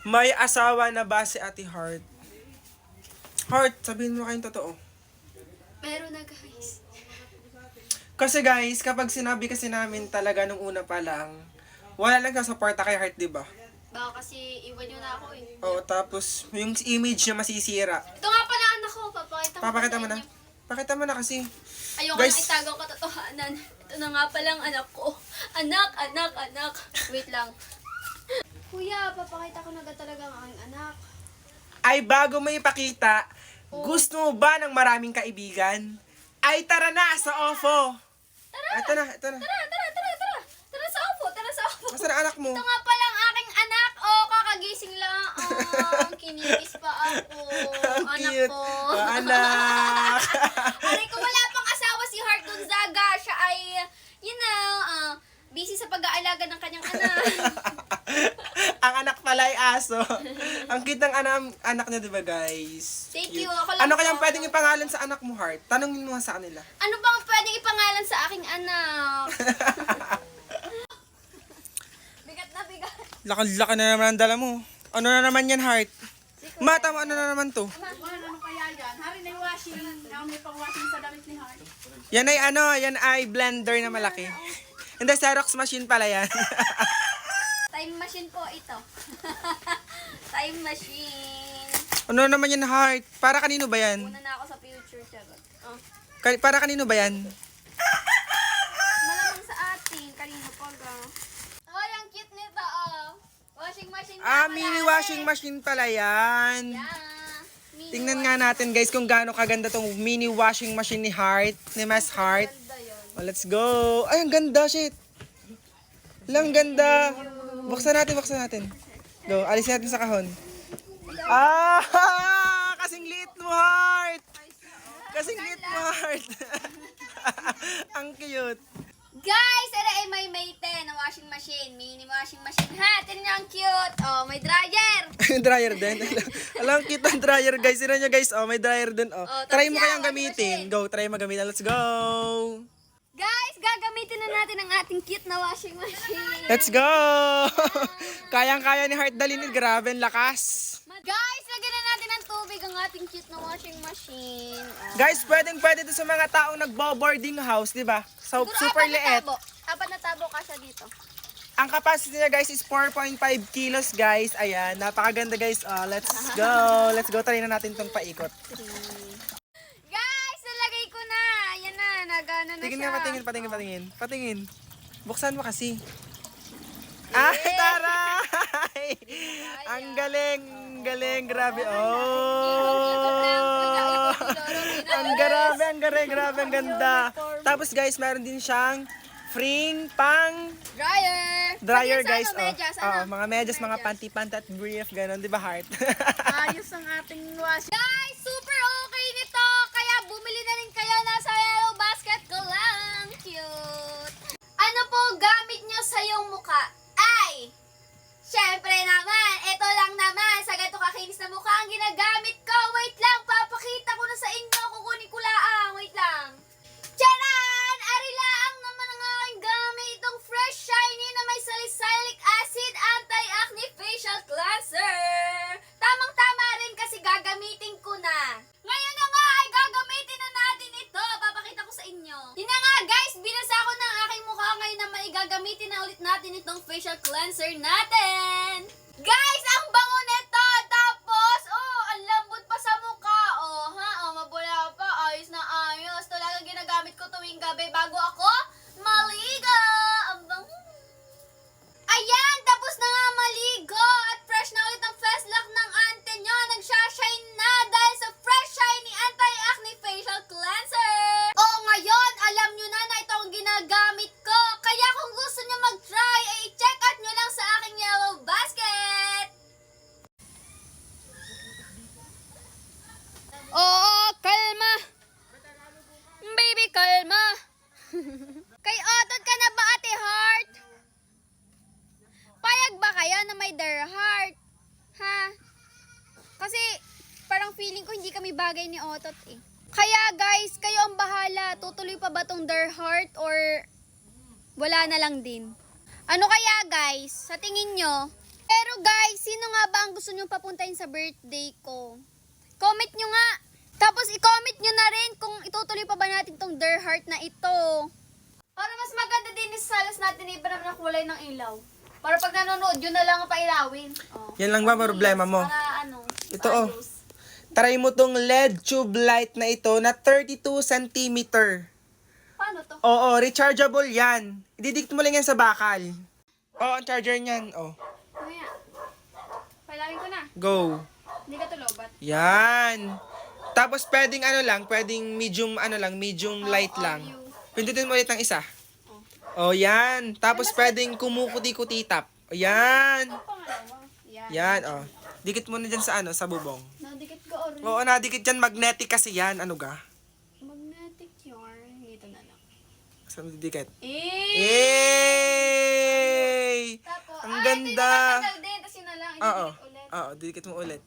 May asawa na ba si Ate Heart? Heart, sabihin mo kayong totoo. Meron na guys. Kasi guys, kapag sinabi kasi namin talaga nung una pa lang, wala lang sasuporta kay Heart, di ba? Baka kasi iwan nyo na ako eh. Oo, tapos yung image niya masisira. Ito nga pala anak ko. Papakita ko Papakita mo na. Pakita mo na kasi. Ayoko Guys. nang itago katotohanan. Ito na nga palang anak ko. Anak, anak, anak. Wait lang. Kuya, papakita ko na agad talaga ang aking anak. Ay bago mo ipakita, gusto mo ba ng maraming kaibigan? Ay tara na sa OFO! Tara! Na, ito na. Tara, tara, tara, tara. Tara sa opo, tara sa. Nasaan ang anak mo? Ito nga palang aking anak. Oh, kakagising lang. Oh, kinikiss pa ako. Ang anak cute. ko. Oh, anak. Aray ko wala pang asawa si Heart Gonzaga. Siya ay, you know, ah, busy sa pag-aalaga ng kanyang anak. pala ay aso. ang cute ng anak, anak niya, di ba guys? Thank Cute. you. Ako lang Ano kayang po. pwedeng ipangalan sa anak mo, Heart? Tanungin mo nga sa kanila. ano bang pwedeng ipangalan sa aking anak? bigat na bigat. Laki-laki na naman ang dala mo. Ano na naman yan, Heart? Mata mo, ano na naman to? Ano kaya yan? Hari na yung washing. Ah, may pang-washing sa damit ni Heart. Yan ay ano, yan ay blender na malaki. Hindi, Xerox machine pala yan. Time machine po ito. Time machine. ano naman yan, Heart? Para kanino ba yan? Una na ako sa future, charot. Oh. Ka- para kanino ba yan? Malamang sa atin. Kanino pa ga? Oh, ang cute nito, oh. Washing machine Ah, pala, mini washing machine pala yan. Yeah. Mini Tingnan nga natin guys kung gaano kaganda tong mini washing machine ni Heart, ni Mas Heart. Ganda yun. Oh, let's go. Ay, ang ganda, shit. Lang ganda. Buksan natin, buksan natin. Go, alisin natin sa kahon. Ah! Kasing liit mo, Heart! Kasing liit mo, Heart! ang cute. Guys, ere ay may Mayte na washing machine. Mini washing machine ha. Tingnan niyo ang cute. Oh, may dryer. dryer din. Alam, cute ang dryer, guys. Sino nyo, guys? Oh, may dryer din. Oh. Oh, try mo yan, kayang gamitin. machine. Go, try mo gamitin. Let's go! Na natin ang ating cute na washing machine. Let's go! Kayang-kaya ni Heart dalhin. Grabe, ang lakas. Guys, lagyan na natin ng tubig ang ating cute na washing machine. Oh. Guys, pwedeng pwede to sa mga taong nagbo-boarding house, di ba? So, Siguro super apat na liit. tabo. Apat na tabo kasha dito. Ang capacity niya guys is 4.5 kilos guys. Ayan, napakaganda guys. Oh, let's go. Let's go. Try na natin tong paikot. Guys, nalagay ko na. Ayan na, nagana na Tingin siya. nga, patingin, patingin, patingin. Patingin. Buksan mo kasi. Ah, taray! Ang galing, galing, grabe. Oh! Ang grabe, ang grabe, grabe, ang ganda. Tapos guys, meron din siyang freeing pang Dryer. dryer Pati sa guys. Ano, medyas, oh, ano? oh, mga medyas, mga panty-panty at brief, ganun, di ba heart? Ayos ang ating washing. Guys, bagay ni Otot eh. Kaya guys, kayo ang bahala. Tutuloy pa ba tong their heart or wala na lang din? Ano kaya guys, sa tingin nyo, Pero guys, sino nga ba ang gusto nyo papuntahin sa birthday ko? Comment nyo nga. Tapos i-comment nyo na rin kung itutuloy pa ba natin tong Dear Heart na ito. Para mas maganda din yung salas natin, iba naman ang kulay ng ilaw. Para pag nanonood, yun na lang ang pailawin. Oh. Yan lang ba problema mo? Para ano, Ito, oh. Try mo tong LED tube light na ito na 32 cm. Paano to? Oo, rechargeable yan. Ididikit mo lang yan sa bakal. Oo, ang charger niyan. Oh, Mamaya. Pailawin ko na. go. Hindi ka tulobat. Yan. Tapos pwedeng ano lang, pwedeng medium ano lang, medium light oh, lang. you. Pindutin mo ulit ang isa. Oh, yan. Tapos pwedeng kumukuti-kuti tap. Oh. Yan. Yan, oh. Dikit mo na dyan sa ano, sa bubong. Or Oo, nadikit dyan. Magnetic kasi yan. Ano ga? magnetic yarn. Ito na lang. Saan mo didikit? Eh! Yay! Tapos, Ang ah, ganda. Ito yung nakatagal din. Tapos yun na lang. Oo. Ididikit ulit. Oo, didikit mo ulit.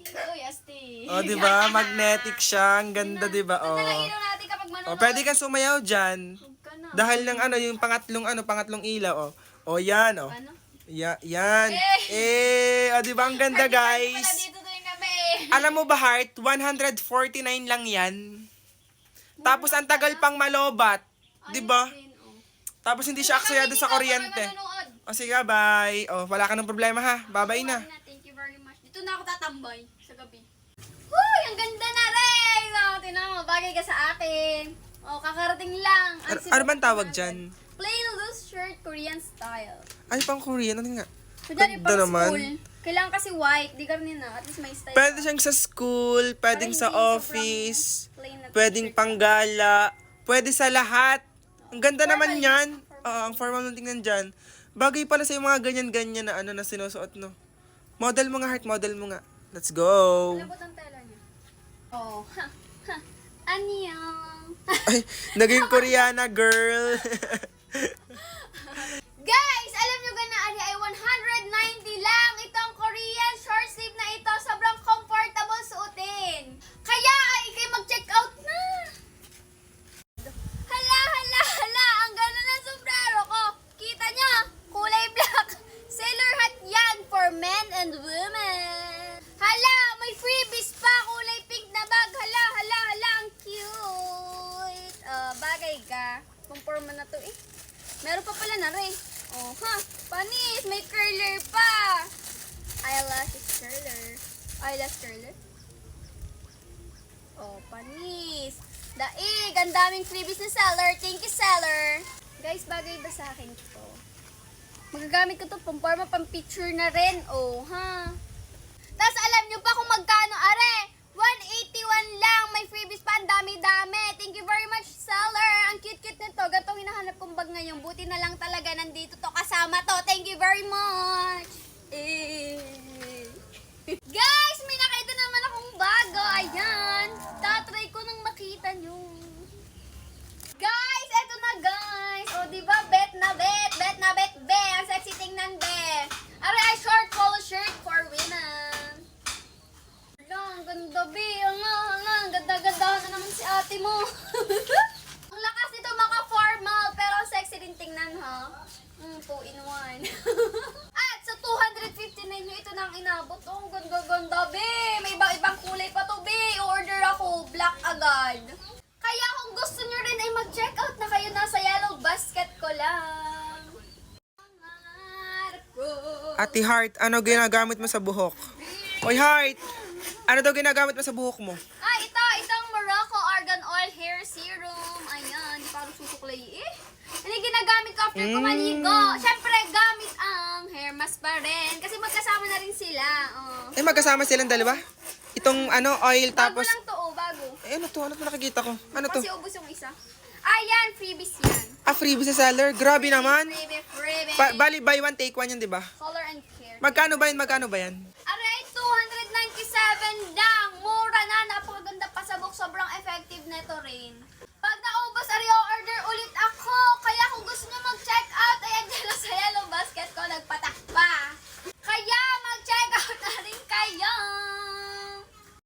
Okay. Uy, asti. Oh, di ba? Magnetic siya. Ang ganda, di ba? Ito Oh. ilaw natin kapag manonood. Oh, pwede kang sumayaw dyan. Huwag ka na. Dahil ng ano, yung pangatlong ano, pangatlong ilaw, oh. Oh, yan, oh. Ano? Ya, yan. Eh. Eh, oh, di ba ang ganda, guys? Alam mo ba, Heart? 149 lang yan. Tapos ang tagal pang malobat. Di ba? Oh. Tapos hindi siya aksayado sa kuryente. O sige, bye. O, wala ka ng problema ha. Bye-bye na. Thank you very much. Dito na ako tatambay sa gabi. Uy, ang ganda na rin! Oh, tinan mo, bagay ka sa akin. Oh, kakarating lang. Ang Ano, bang tawag dyan? Plain loose shirt, Korean style. Ay, pang Korean. Ano nga? Ganda pang naman. school. Kailangan kasi white. Di ka rin na. At least may style. Pwede siyang sa school, pwedeng sa office, pwedeng panggala, pwede sa lahat. Ang ganda Formal naman yan. Oo, ang formal ng tingnan dyan. Bagay pala sa mga ganyan-ganyan na ano na sinusuot, no? Model mo nga, heart, model mo nga. Let's go. Malambot ang tela niya. Oh, ha, ha. Annyeong. Ay, naging Koreana, girl. Guys, alam nyo gana ani ay 190 lang short sleeve na ito. Sobrang comfortable suotin. Kaya ay ikay mag-check out na. Hala, hala, hala. Ang ganda ng sombrero ko. Kita niya, kulay black. Sailor hat yan for men and women. Hala, may freebies pa. Kulay pink na bag. Hala, hala, hala. Ang cute. Uh, bagay ka. Conforma na to eh. Meron pa pala na rin. Oh, ha? Panis, may curler pa. Eyelashes curler. Eyelash curler. Oh, panis. Daig, ang daming freebies na seller. Thank you, seller. Guys, bagay ba sa akin to? Magagamit ko to pang forma, pang picture na rin. Oh, ha? Tapos alam nyo pa kung magkano, are? 181 lang. May freebies pa. Ang dami-dami. Thank you very much, seller. Ang cute-cute nito. Gatong hinahanap kong bag ngayon. Buti na lang talaga nandito to kasama to. Thank you very much. Eh. Guys, may nakita naman akong bago. Ayan. Tatry ko nang makita nyo. Guys, eto na guys. O, di ba bet na bet, bet na bet, be. Ang sexy tingnan, be. Aray, ay short polo shirt for women. Hala, ang ganda, be. Hala, hala, ang ganda-ganda na naman si ate mo. ang lakas nito maka-formal, pero ang sexy din tingnan, ha? Mm, two in one. At sa 259 nyo, ito na ang inabot. Oh, ganda-ganda, be. May iba-ibang kulay pa to, be. Order ako, black agad. Kaya kung gusto nyo rin ay mag-check out na kayo, nasa yellow basket ko lang. Ate Heart, ano ginagamit mo sa buhok? Oy, Heart! Ano daw ginagamit mo sa buhok mo? after mm. ko maligo, syempre gamit ang hair mask pa rin. Kasi magkasama na rin sila. Oh. Eh, magkasama silang dalawa? Itong ano, oil Bago tapos... lang to, oh, bago. Eh, ano to? Ano to nakikita ko? Ano to? Kasi ubos yung isa. Ah, Ayan, freebies yan. Ah, freebie sa seller? Grabe naman. Freebie, freebie. Pa- bali, buy one, take one yun, di ba? Color and care. Magkano ba yun? Magkano ba yan? Aray, 297 lang. Mura na, napakaganda pasabok. Sobrang effective na ito rin. nagpata